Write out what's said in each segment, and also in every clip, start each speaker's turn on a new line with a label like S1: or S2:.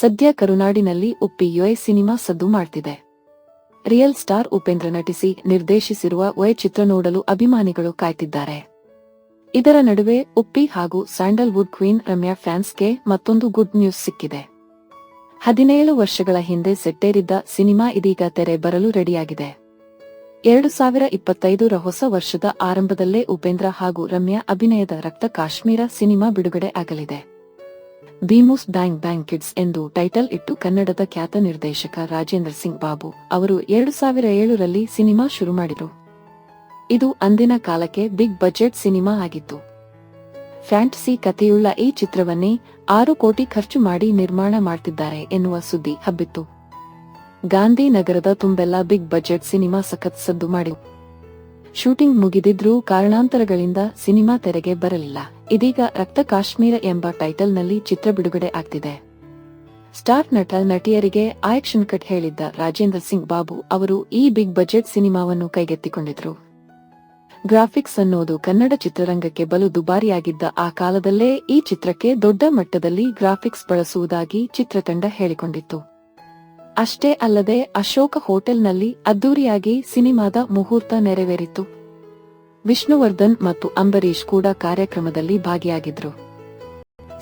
S1: ಸದ್ಯ ಕರುನಾಡಿನಲ್ಲಿ Uppi UI cinema ಸದ್ದು ಮಾಡ್ತಿದೆ. ರಿಯಲ್ ಸ್ಟಾರ್ ಉಪೇಂದ್ರ ನಟಿಸಿ ನಿರ್ದೇಶಿಸಿರುವ ವೈ ಚಿತ್ರ ನೋಡಲು ಅಭಿಮಾನಿಗಳು ಕಾಯ್ತಿದ್ದಾರೆ. ಇದರ ನಡುವೆ ಉಪ್ಪಿ ಹಾಗೂ ಸ್ಯಾಂಡಲ್ವುಡ್ ಕ್ವೀನ್ ರಮ್ಯಾ ಫ್ಯಾನ್ಸ್ಗೆ ಮತ್ತೊಂದು ಗುಡ್ ನ್ಯೂಸ್ ಸಿಕ್ಕಿದೆ. ಹದಿನೇಳು ವರ್ಷಗಳ ಹಿಂದೆ ಸೆಟ್ಟೇರಿದ್ದ ಸಿನಿಮಾ ಇದೀಗ ತೆರೆ ಬರಲು ರೆಡಿಯಾಗಿದೆ. ಎರಡು ಸಾವಿರ ಇಪ್ಪತ್ತೈದರ ಹೊಸ ವರ್ಷದ ಆರಂಭದಲ್ಲೇ ಉಪೇಂದ್ರ ಹಾಗೂ ರಮ್ಯಾ ಅಭಿನಯದ ರಕ್ತ ಕಾಶ್ಮೀರ ಸಿನಿಮಾ ಬಿಡುಗಡೆ ಆಗಲಿದೆ. ಭೀಮೂಸ್ ಬ್ಯಾಂಗ್ ಬ್ಯಾಂಗ್ ಕಿಡ್ಸ್ ಎಂದು ಟೈಟಲ್ ಇಟ್ಟು ಕನ್ನಡದ ಖ್ಯಾತ ನಿರ್ದೇಶಕ ರಾಜೇಂದ್ರ ಸಿಂಗ್ ಬಾಬು ಅವರು ಎರಡು ಸಾವಿರ ಏಳರಲ್ಲಿ ಸಿನಿಮಾ ಶುರು ಮಾಡಿದರು. ಇದು ಅಂದಿನ ಕಾಲಕ್ಕೆ ಬಿಗ್ ಬಜೆಟ್ ಸಿನಿಮಾ ಆಗಿತ್ತು. ಫ್ಯಾಂಟಸಿ ಕಥೆಯುಳ್ಳ ಈ ಚಿತ್ರವನ್ನೇ ಆರು ಕೋಟಿ ಖರ್ಚು ಮಾಡಿ ನಿರ್ಮಾಣ ಮಾಡ್ತಿದ್ದಾರೆ ಎನ್ನುವ ಸುದ್ದಿ ಹಬ್ಬಿತ್ತು. ಗಾಂಧಿನಗರದ ತುಂಬೆಲ್ಲ ಬಿಗ್ ಬಜೆಟ್ ಸಿನಿಮಾ ಸಖತ್ ಸದ್ದು ಮಾಡಿ ಶೂಟಿಂಗ್ ಮುಗಿದಿದ್ರೂ ಕಾರಣಾಂತರಗಳಿಂದ ಸಿನಿಮಾ ತೆರೆಗೆ ಬರಲಿಲ್ಲ. ಇದೀಗ ರಕ್ತ ಕಾಶ್ಮೀರ ಎಂಬ ಟೈಟಲ್ನಲ್ಲಿ ಚಿತ್ರ ಬಿಡುಗಡೆ ಆಗ್ತಿದೆ. ಸ್ಟಾರ್ ನಟ ನಟಿಯರಿಗೆ ಆಕ್ಷನ್ ಕಟ್ ಹೇಳಿದ್ದ ರಾಜೇಂದ್ರ ಸಿಂಗ್ ಬಾಬು ಅವರು ಈ ಬಿಗ್ ಬಜೆಟ್ ಸಿನಿಮಾವನ್ನು ಕೈಗೆತ್ತಿಕೊಂಡಿದ್ರು. ಗ್ರಾಫಿಕ್ಸ್ ಅನ್ನೋದು ಕನ್ನಡ ಚಿತ್ರರಂಗಕ್ಕೆ ಬಲು ದುಬಾರಿಯಾಗಿದ್ದ ಆ ಕಾಲದಲ್ಲೇ ಈ ಚಿತ್ರಕ್ಕೆ ದೊಡ್ಡ ಮಟ್ಟದಲ್ಲಿ ಗ್ರಾಫಿಕ್ಸ್ ಬಳಸುವುದಾಗಿ ಚಿತ್ರತಂಡ ಹೇಳಿಕೊಂಡಿತ್ತು. ಅಷ್ಟೇ ಅಲ್ಲದೆ ಅಶೋಕ ಹೋಟೆಲ್ನಲ್ಲಿ ಅದ್ದೂರಿಯಾಗಿ ಸಿನಿಮಾದ ಮುಹೂರ್ತ ನೆರವೇರಿತು. ವಿಷ್ಣುವರ್ಧನ್ ಮತ್ತು ಅಂಬರೀಶ್ ಕೂಡ ಕಾರ್ಯಕ್ರಮದಲ್ಲಿ ಭಾಗಿಯಾಗಿದ್ರು.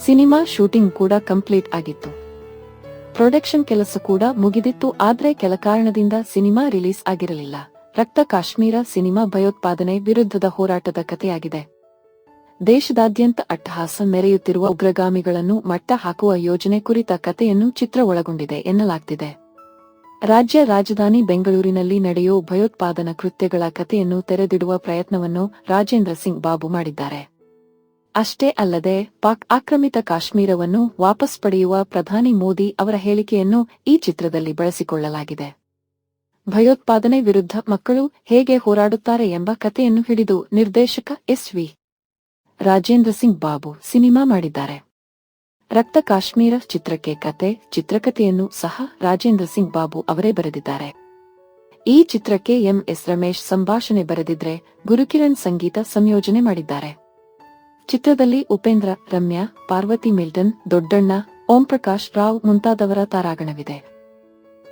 S1: ಸಿನಿಮಾ ಶೂಟಿಂಗ್ ಕೂಡ ಕಂಪ್ಲೀಟ್ ಆಗಿತ್ತು. ಪ್ರೊಡಕ್ಷನ್ ಕೆಲಸ ಕೂಡ ಮುಗಿದಿತ್ತು ಆದರೆ ಕೆಲ ಕಾರಣದಿಂದ ಸಿನಿಮಾ ರಿಲೀಸ್ ಆಗಿರಲಿಲ್ಲ. ರಕ್ತ ಕಾಶ್ಮೀರ ಸಿನಿಮಾ ಭಯೋತ್ಪಾದನೆ ವಿರುದ್ಧದ ಹೋರಾಟದ ಕಥೆಯಾಗಿದೆ. ದೇಶದಾದ್ಯಂತ ಅಟ್ಟಹಾಸ ಮೆರೆಯುತ್ತಿರುವ ಉಗ್ರಗಾಮಿಗಳನ್ನು ಮಟ್ಟ ಹಾಕುವ ಯೋಜನೆ ಕುರಿತ ಕಥೆಯನ್ನು ಚಿತ್ರ ಒಳಗೊಂಡಿದೆ ಎನ್ನಲಾಗ್ತಿದೆ. ರಾಜ್ಯ ರಾಜಧಾನಿ ಬೆಂಗಳೂರಿನಲ್ಲಿ ನಡೆಯೋ ಭಯೋತ್ಪಾದನಾ ಕೃತ್ಯಗಳ ಕಥೆಯನ್ನು ತೆರೆದಿಡುವ ಪ್ರಯತ್ನವನ್ನು ರಾಜೇಂದ್ರ ಸಿಂಗ್ ಬಾಬು ಮಾಡಿದ್ದಾರೆ. ಅಷ್ಟೇ ಅಲ್ಲದೆ, ಪಾಕ್ ಆಕ್ರಮಿತ ಕಾಶ್ಮೀರವನ್ನು ವಾಪಸ್ ಪಡೆಯುವ ಪ್ರಧಾನಿ ಮೋದಿ ಅವರ ಹೇಳಿಕೆಯನ್ನು ಈ ಚಿತ್ರದಲ್ಲಿ ಬಳಸಿಕೊಳ್ಳಲಾಗಿದೆ. ಭಯೋತ್ಪಾದನೆ ವಿರುದ್ಧ ಮಕ್ಕಳು ಹೇಗೆ ಹೋರಾಡುತ್ತಾರೆ ಎಂಬ ಕಥೆಯನ್ನು ಹಿಡಿದು ನಿರ್ದೇಶಕ S V. Rajendra Singh Babu cinema ಮಾಡಿದ್ದಾರೆ. ರಕ್ತ ಕಾಶ್ಮೀರ ಚಿತ್ರಕ್ಕೆ ಕತೆ, ಚಿತ್ರಕಥೆಯನ್ನು ಸಹ ರಾಜೇಂದ್ರ ಸಿಂಗ್ ಬಾಬು ಅವರೇ ಬರೆದಿದ್ದಾರೆ. ಈ ಚಿತ್ರಕ್ಕೆ ಎಂ. ಎಸ್. ರಮೇಶ್ ಸಂಭಾಷಣೆ ಬರೆದಿದ್ರೆ ಗುರುಕಿರಣ್ ಸಂಗೀತ ಸಂಯೋಜನೆ ಮಾಡಿದ್ದಾರೆ. ಚಿತ್ರದಲ್ಲಿ ಉಪೇಂದ್ರ, ರಮ್ಯಾ, ಪಾರ್ವತಿ ಮಿಲ್ಟನ್, ದೊಡ್ಡಣ್ಣ ಓಂ ಪ್ರಕಾಶ್ ರಾವ್ ಮುಂತಾದವರ ತಾರಾಗಣವಿದೆ.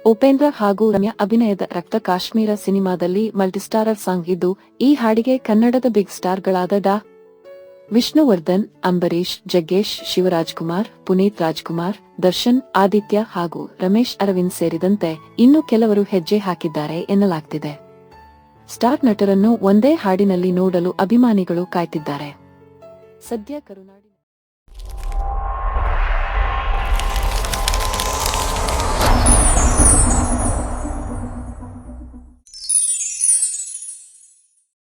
S1: ಉಪೇಂದ್ರ ಹಾಗೂ ರಮ್ಯಾ ಅಭಿನಯದ ರಕ್ತ ಕಾಶ್ಮೀರ ಸಿನಿಮಾದಲ್ಲಿ ಮಲ್ಟಿಸ್ಟಾರರ್ ಸಾಂಗ್ ಇದ್ದು, ಈ ಹಾಡಿಗೆ ಕನ್ನಡದ ಬಿಗ್ ಸ್ಟಾರ್ಗಳಾದ ಡಾ. ವಿಷ್ಣುವರ್ಧನ್ ಅಂಬರೀಶ್ ಜಗ್ಗೇಶ್ ಶಿವರಾಜ್ಕುಮಾರ್, ಪುನೀತ್ ರಾಜ್ಕುಮಾರ್, ದರ್ಶನ್, ಆದಿತ್ಯ ಹಾಗೂ ರಮೇಶ್ ಅರವಿಂದ್ ಸೇರಿದಂತೆ ಇನ್ನು ಕೆಲವರು ಹೆಜ್ಜೆ ಹಾಕಿದ್ದಾರೆ ಎನ್ನಲಾಗ್ತಿದೆ. ಸ್ಟಾರ್ ನಟರನ್ನು ಒಂದೇ ಹಾಡಿನಲ್ಲಿ ನೋಡಲು ಅಭಿಮಾನಿಗಳು ಕಾಯ್ತಿದ್ದಾರೆ. ಸದ್ಯ ಕರುನಾಡಿನ